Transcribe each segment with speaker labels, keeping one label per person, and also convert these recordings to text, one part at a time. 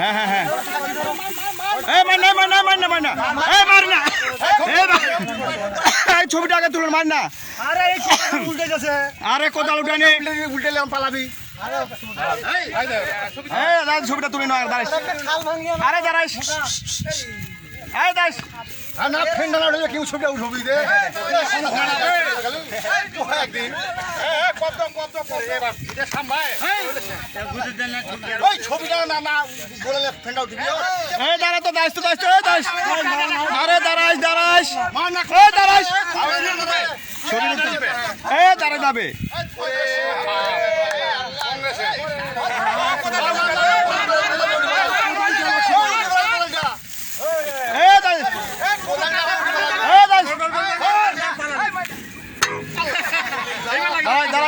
Speaker 1: হ্যাঁ হ্যাঁ হ্যাঁ এই মার না মার না মার না মার না এই মার না এই মার- ছবিটা আগে তুলুন মার না
Speaker 2: আরে এই উল্টে গেছে
Speaker 1: আরে কোদাল উঠানে
Speaker 2: উল্টে লেম পালাবি
Speaker 1: ছবিটা তুলে নাও দাঁড়াইস আরে দাঁড়াইস এই দাঁড়াইস
Speaker 2: আর না ফ্রেন্ড না হলে কেউ ছবিটা উঠবি দে একদিন ওই ছবিটা না না বলে
Speaker 1: এই দাঁড়া তো তো এই আরে এই ছবি এই দাঁড়া যাবে এই দাঁড়াইস এই দাঁড়াইস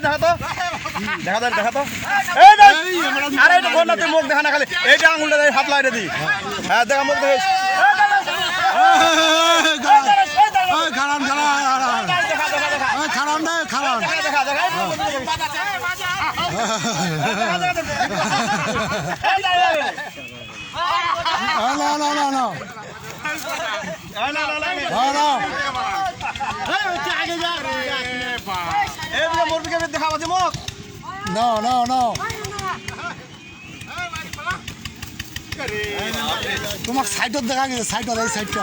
Speaker 1: দেখা তো দেখা যায় দেখা তো দেখ আরে এটা বল না তুই মুখ দেখা না খালি এইটা আঙুলটা হাত লাইরে দি হ্যাঁ দেখা মুখ দেখেছ
Speaker 2: খারান খারান
Speaker 1: দেখা দেখা দেখা
Speaker 2: খারান খারান না
Speaker 1: এই বলে মুরগিকে দেখা পাচ্ছি মুখ
Speaker 2: না না না তোমার সাইডত দেখা গেছে সাইডত এই সাইডটা